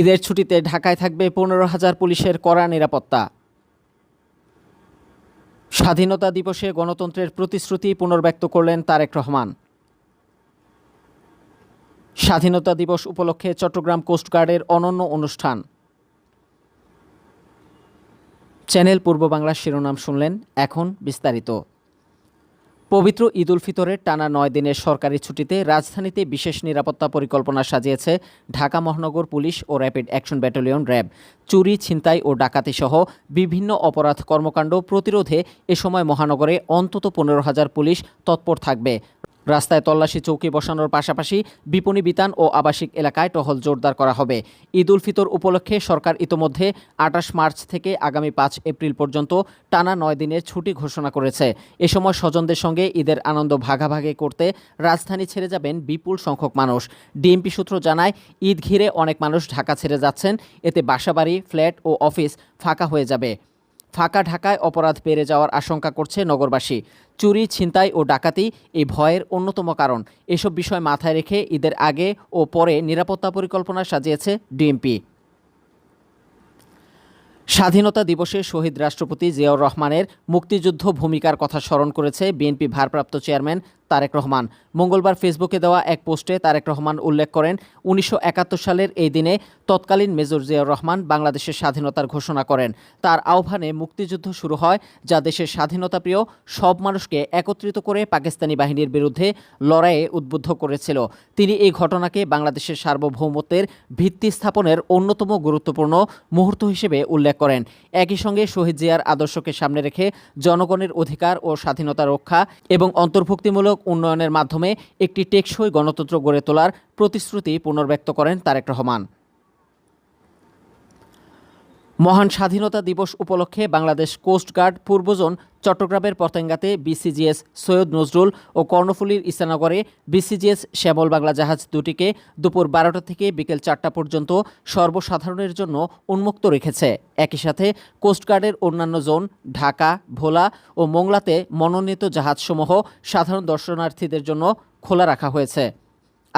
ঈদের ছুটিতে ঢাকায় থাকবে পনেরো হাজার পুলিশের কড়া নিরাপত্তা। স্বাধীনতা দিবসে গণতন্ত্রের প্রতিশ্রুতি পুনর্ব্যক্ত করলেন তারেক রহমান। স্বাধীনতা দিবস উপলক্ষে চট্টগ্রাম কোস্টগার্ডের অনন্য অনুষ্ঠান। চ্যানেল পূর্ব বাংলার শিরোনাম শুনলেন এখন বিস্তারিত। পবিত্র ঈদ উল ফিতরের টানা নয় দিনের সরকারি ছুটিতে রাজধানীতে বিশেষ নিরাপত্তা পরিকল্পনা সাজিয়েছে ঢাকা মহানগর পুলিশ ও র্যাপিড অ্যাকশন ব্যাটালিয়ন র্যাব। চুরি, ছিনতাই ও ডাকাতি সহ বিভিন্ন অপরাধ কর্মকাণ্ড প্রতিরোধে এ সময় মহানগরে অন্তত পনেরো হাজার পুলিশ তৎপর থাকবে। রাস্তায় তল্লাশি চৌকি বসানোর পাশাপাশি বিপণী, বিতান ও আবাসিক এলাকায় টহল জোরদার করা হবে। ঈদ উল ফিতর উপলক্ষে সরকার ইতোমধ্যে আটাশ মার্চ থেকে আগামী পাঁচ এপ্রিল পর্যন্ত টানা নয় দিনের ছুটি ঘোষণা করেছে। এ সময় স্বজনদের সঙ্গে ঈদের আনন্দ ভাগাভাগি করতে রাজধানী ছেড়ে যাবেন বিপুল সংখ্যক মানুষ। ডিএমপি সূত্র জানায়, ঈদ ঘিরে অনেক মানুষ ঢাকা ছেড়ে যাচ্ছেন। এতে বাসাবাড়ি, ফ্ল্যাট ও অফিস ফাঁকা হয়ে যাবে। ফাঁকা ঢাকায় অপরাধ বেড়ে যাওয়ার আশঙ্কা করছে নগরবাসী। চুরি, ছিনতাই ও ডাকাতি এই ভয়ের অন্যতম কারণ। এসব বিষয় মাথায় রেখে ঈদের আগে ও পরে নিরাপত্তা পরিকল্পনা সাজিয়েছে ডিএমপি। স্বাধীনতা দিবসে শহীদ রাষ্ট্রপতি জিয়াউর রহমানের মুক্তিযুদ্ধ ভূমিকার কথা স্মরণ করেছে বিএনপি ভারপ্রাপ্ত চেয়ারম্যান তারেক রহমান। মঙ্গলবার ফেসবুকে দেওয়া এক পোস্টে তারেক রহমান উল্লেখ করেন, উনিশশো একাত্তর সালের এই দিনে তৎকালীন মেজর জিয়াউর রহমান বাংলাদেশের স্বাধীনতার ঘোষণা করেন। তার আহ্বানে মুক্তিযুদ্ধ শুরু হয়, যা দেশের স্বাধীনতাপ্রিয় সব মানুষকে একত্রিত করে পাকিস্তানি বাহিনীর বিরুদ্ধে লড়াইয়ে উদ্বুদ্ধ করেছিল। তিনি এই ঘটনাকে বাংলাদেশের সার্বভৌমত্বের ভিত্তি স্থাপনের অন্যতম গুরুত্বপূর্ণ মুহূর্ত হিসেবে উল্লেখ করেন। একই সঙ্গে শহীদ জিয়ার আদর্শকে সামনে রেখে জনগণের অধিকার ও স্বাধীনতা রক্ষা এবং অন্তর্ভুক্তিমূলক উন্নয়নের মাধ্যমে একটি টেকসই গণতন্ত্র গড়ে তোলার প্রতিশ্রুতি পুনর্ব্যক্ত করেন তারেক রহমান। মহান স্বাধীনতা দিবস উপলক্ষে বাংলাদেশ কোস্টগার্ড পূর্বজন চট্টগ্রামের পতেঙ্গাতে বিসিজিএস সৈয়দ নজরুল ও কর্ণফুলীর ইসানগরে বিসিজিএস শ্যামল বাংলা জাহাজ দুটিকে দুপুর বারোটা থেকে বিকেল চারটা পর্যন্ত সর্বসাধারণের জন্য উন্মুক্ত রেখেছে। একই সাথে কোস্টগার্ডের অন্যান্য জোন ঢাকা, ভোলা ও মোংলাতে মনোনীত জাহাজসমূহ সাধারণ দর্শনার্থীদের জন্য খোলা রাখা হয়েছে।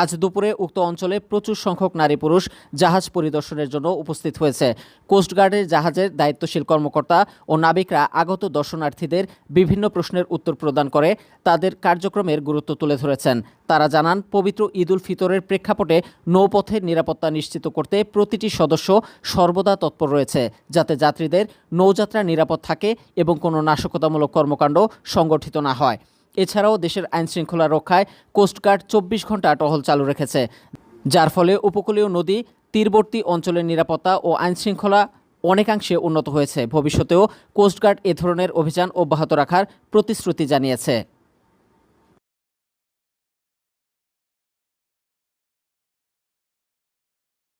আজ দুপুরে উক্ত অঞ্চলে প্রচুর সংখ্যক নারী পুরুষ জাহাজ পরিদর্শনের জন্য উপস্থিত হয়েছে। কোস্টগার্ডের জাহাজের দায়িত্বশীল কর্মকর্তা ও নাবিকরা আগত দর্শনার্থীদের বিভিন্ন প্রশ্নের উত্তর প্রদান করে তাদের কার্যক্রমের গুরুত্ব তুলে ধরেছেন। তারা জানান, পবিত্র ঈদ উল ফিতরের প্রেক্ষাপটে নৌপথের নিরাপত্তা নিশ্চিত করতে প্রতিটি সদস্য সর্বদা তৎপর রয়েছে, যাতে যাত্রীদের নৌযাত্রা নিরাপদ থাকে এবং কোনো নাশকতামূলক কর্মকাণ্ড সংগঠিত না হয়। এছাড়াও দেশের আইনশৃঙ্খলা রক্ষায় কোস্টগার্ড চব্বিশ ঘণ্টা টহল চালু রেখেছে, যার ফলে উপকূলীয় নদী, তীরবর্তী অঞ্চলের নিরাপত্তা ও আইনশৃঙ্খলা অনেকাংশে উন্নত হয়েছে। ভবিষ্যতেও কোস্টগার্ড এ ধরনের অভিযান অব্যাহত রাখার প্রতিশ্রুতি জানিয়েছে।